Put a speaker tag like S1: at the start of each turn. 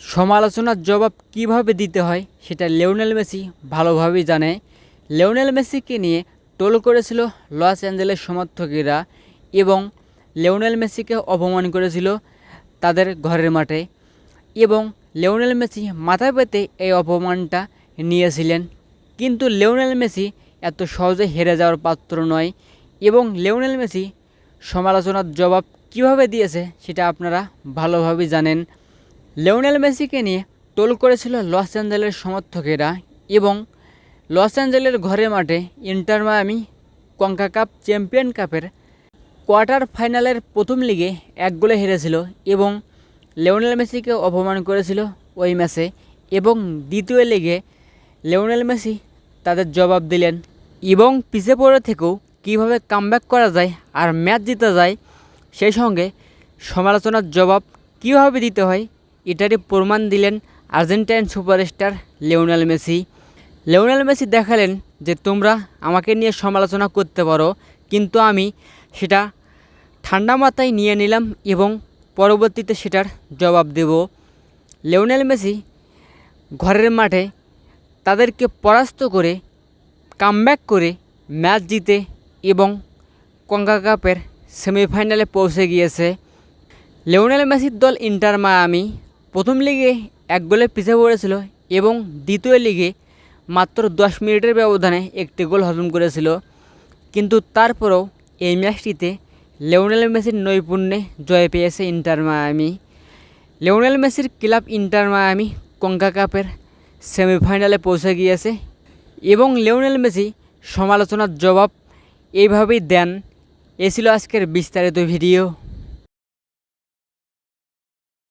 S1: সমালোচনার জবাব কীভাবে দিতে হয় সেটা লেওনেল মেসি ভালোভাবেই জানে। লেওনেল মেসিকে নিয়ে টোল করেছিল লস অ্যাঞ্জেলেস সমর্থকেরা এবং লেওনেল মেসিকে অপমান করেছিল তাদের ঘরের মাঠে এবং লেওনেল মেসি মাথা পেতে এই অপমানটা নিয়েছিলেন। কিন্তু লেওনেল মেসি এত সহজে হেরে যাওয়ার পাত্র নয় এবং লেওনেল মেসি সমালোচনার জবাব কীভাবে দিয়েছে সেটা আপনারা ভালোভাবেই জানেন। লিওনেল মেসিকে নিয়ে টোল করেছিল লস অ্যাঞ্জেলের সমর্থকেরা এবং লস অ্যাঞ্জেলের ঘরে মাঠে ইন্টার মায়ামি কঙ্কা কাপ চ্যাম্পিয়ন কাপের কোয়ার্টার ফাইনালের প্রথম লিগে এক গোলে হেরেছিল এবং লেওনেল মেসিকে অপমান করেছিল ওই ম্যাচে এবং দ্বিতীয় লিগে লেওনেল মেসি তাদের জবাব দিলেন, এবং পিছে পড়ে থেকেও কীভাবে কামব্যাক করা যায় আর ম্যাচ জিতা যায় সেই সঙ্গে সমালোচনার জবাব কীভাবে দিতে হয় এটারই প্রমাণ দিলেন Argentine superstar Lionel Messi. Lionel Messi দেখালেন যে তোমরা আমাকে নিয়ে সমালোচনা করতে পারো, কিন্তু আমি সেটা ঠান্ডা মাথায় নিয়ে নিলাম এবং পরবর্তীতে সেটার জবাব দেব। লিওনেল মেসি ঘরের মাঠে তাদেরকে পরাস্ত করে, কামব্যাক করে ম্যাচ জিতে এবং কঙ্কা কাপের সেমিফাইনালে পৌঁছে গিয়েছে। লিওনেল মেসির দল ইন্টার মায়ামি প্রথম লিগে এক গোলে পিছিয়ে পড়েছিল এবং দ্বিতীয় লিগে মাত্র দশ মিনিটের ব্যবধানে একটি গোল হজম করেছিল। কিন্তু তারপরেও এই ম্যাচটিতে লেওনেল মেসির নৈপুণ্যে জয় পেয়েছে ইন্টার মায়ামি। লেওনেল মেসির ক্লাব ইন্টার মায়ামি কঙ্কা কাপের সেমিফাইনালে পৌঁছে গিয়েছে এবং লেওনেল মেসি সমালোচনার জবাব এইভাবেই দেন। এ ছিল আজকের বিস্তারিত ভিডিও।